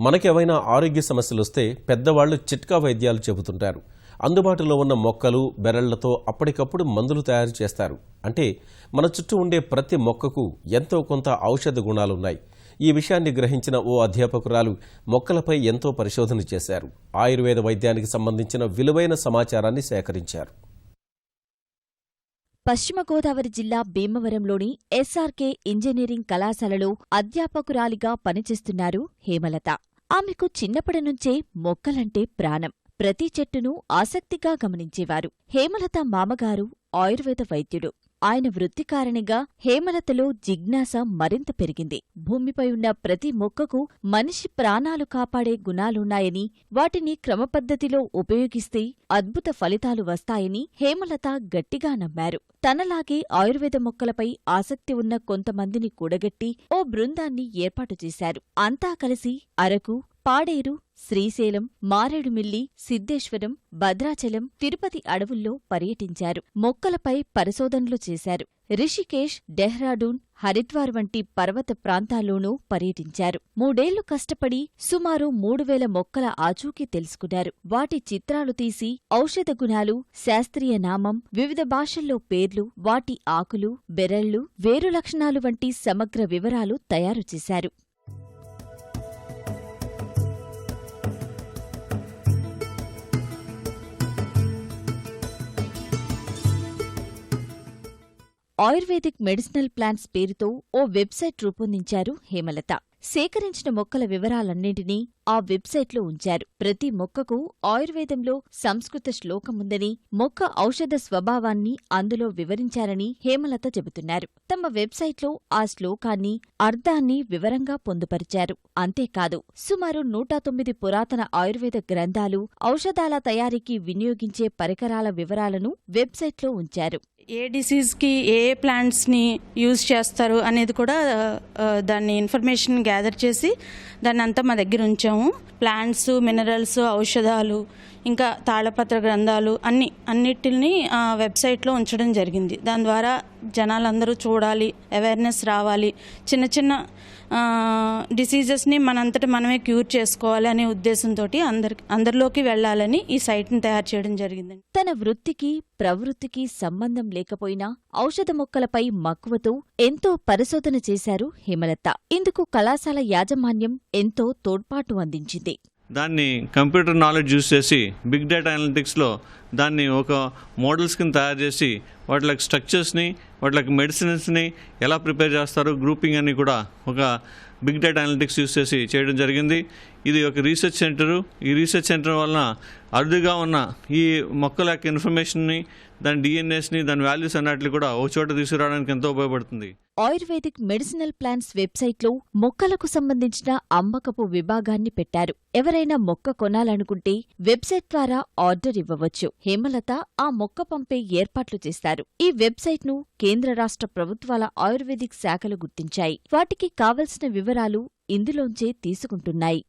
మనకేవైనా ఆరోగ్య సమస్యలు వస్తే పెద్దవాళ్ళు చిట్కా వైద్యాలు చెబుతుంటారు. అందుబాటులో ఉన్న మొక్కలు బెరళ్ళతో అప్పటికప్పుడు మందులు తయారు చేస్తారు. అంటే మన చుట్టూ ఉండే ప్రతి మొక్కకు ఎంతో కొంత ఔషధ గుణాలున్నాయి. ఈ విషయాన్ని గ్రహించిన ఓ అధ్యాపకురాలు మొక్కలపై ఎంతో పరిశోధన చేశారు. ఆయుర్వేద వైద్యానికి సంబంధించిన విలువైన సమాచారాన్ని సేకరించారు. పశ్చిమ గోదావరి జిల్లా భీమవరంలోని ఎస్ఆర్కే ఇంజనీరింగ్ కళాశాలలో అధ్యాపకురాలిగా పనిచేస్తున్నారు హేమలత. ఆమెకు చిన్నప్పటి నుంచే మొక్కలంటే ప్రాణం. ప్రతి చెట్టును ఆసక్తిగా గమనించేవారు. హేమలత మామగారు ఆయుర్వేద వైద్యుడు. ఆయన వృత్తి కారణంగా హేమలతలో జిజ్ఞాస మరింత పెరిగింది. భూమిపై ఉన్న ప్రతి మొక్కకు మనిషి ప్రాణాలు కాపాడే గుణాలున్నాయని వాటిని క్రమపద్ధతిలో ఉపయోగిస్తే అద్భుత ఫలితాలు వస్తాయని హేమలత గట్టిగా నమ్మారు. తనలాగే ఆయుర్వేద మొక్కలపై ఆసక్తి ఉన్న కొంతమందిని కూడగట్టి ఓ బృందాన్ని ఏర్పాటు చేశారు. అంతా కలిసి అరకు పాడేరు శ్రీశైలం మారేడుమిల్లి సిద్ధేశ్వరం భద్రాచలం తిరుపతి అడవుల్లో పర్యటించారు. మొక్కలపై పరిశోధనలు చేశారు. రిషికేష్ డెహ్రాడూన్ హరిద్వార్ వంటి పర్వత ప్రాంతాల్లోనూ పర్యటించారు. మూడేళ్ళు కష్టపడి సుమారు మూడు వేల మొక్కల ఆచూకీ తెలుసుకున్నారు. వాటి చిత్రాలు తీసి ఔషధ గుణాలు శాస్త్రీయ నామం వివిధ భాషల్లో పేర్లు వాటి ఆకులు బెరళ్ళు వేరు లక్షణాలు వంటి సమగ్ర వివరాలు తయారు చేశారు. ఆయుర్వేదిక్ మెడిసినల్ ప్లాన్స్ పేరుతో ఓ వెబ్సైట్ రూపొందించారు హేమలత. సేకరించిన మొక్కల వివరాలన్నింటినీ ఆ వెబ్సైట్లో ఉంచారు. ప్రతి మొక్కకు ఆయుర్వేదంలో సంస్కృత శ్లోకముందని మొక్క ఔషధ స్వభావాన్ని అందులో వివరించారని హేమలత చెబుతున్నారు. తమ వెబ్సైట్లో ఆ శ్లోకాన్ని అర్థాన్ని వివరంగా పొందుపరిచారు. అంతేకాదు సుమారు నూట తొమ్మిది పురాతన ఆయుర్వేద గ్రంథాలు ఔషధాల తయారీకి వినియోగించే పరికరాల వివరాలను వెబ్సైట్లో ఉంచారు. ఏ డిసీజ్కి ఏ ఏ ప్లాంట్స్ని యూజ్ చేస్తారు అనేది కూడా దాన్ని ఇన్ఫర్మేషన్ గ్యాదర్ చేసి దాన్ని అంతా మా దగ్గర ఉంచాము. ప్లాంట్స్ మినరల్స్ ఔషధాలు ఇంకా తాళపత్ర గ్రంథాలు అన్ని అన్నిటిని ఆ వెబ్సైట్లో ఉంచడం జరిగింది. దాని ద్వారా జనాలందరూ చూడాలి అవేర్నెస్ రావాలి. చిన్న చిన్న డిసీజెస్ని మనంతట మనమే క్యూర్ చేసుకోవాలి అనే ఉద్దేశంతో అందరి అందరిలోకి వెళ్ళాలని ఈ సైట్ని తయారు చేయడం జరిగింది. తన వృత్తికి ప్రవృత్తికి సంబంధం లేకపోయినా ఔషధ మొక్కలపై మక్కువతో ఎంతో పరిశోధన చేశారు హేమలత. ఇందుకు కళాశాల యాజమాన్యం ఎంతో తోడ్పాటు అందించింది. దాన్ని కంప్యూటర్ నాలెడ్జ్ యూస్ చేసి బిగ్ డేటా అనలిటిక్స్లో దాన్ని ఒక మోడల్స్ కింద తయారు చేసి వాటికి స్ట్రక్చర్స్ని వాటికి మెడిసిన్స్ని ఎలా ప్రిపేర్ చేస్తారు గ్రూపింగ్ అని కూడా ఒక బిగ్ డేటా అనలిటిక్స్ యూస్ చేసి చేయడం జరిగింది. ఇది ఒక రీసెర్చ్ సెంటరు ఈ రీసెర్చ్ సెంటర్ వలన అరుదుగా ఉన్న ఈ మొక్కల యొక్క ఇన్ఫర్మేషన్ని దాని డిఎన్ఎస్ని దాని వాల్యూస్ అన్నట్లు కూడా ఒక చోట తీసుకురావడానికి ఎంతో ఉపయోగపడుతుంది. ఆయుర్వేదిక్ మెడిసినల్ ప్లాన్స్ వెబ్సైట్లో మొక్కలకు సంబంధించిన అమ్మకపు విభాగాన్ని పెట్టారు. ఎవరైనా మొక్క కొనాలనుకుంటే వెబ్సైట్ ద్వారా ఆర్డర్ ఇవ్వవచ్చు. హేమలత ఆ మొక్క పంపే ఏర్పాట్లు చేస్తారు. ఈ వెబ్సైట్ను కేంద్ర రాష్ట్ర ప్రభుత్వాల ఆయుర్వేదిక్ శాఖలు గుర్తించాయి. వాటికి కావలసిన వివరాలు ఇందులోంచే తీసుకుంటున్నాయి.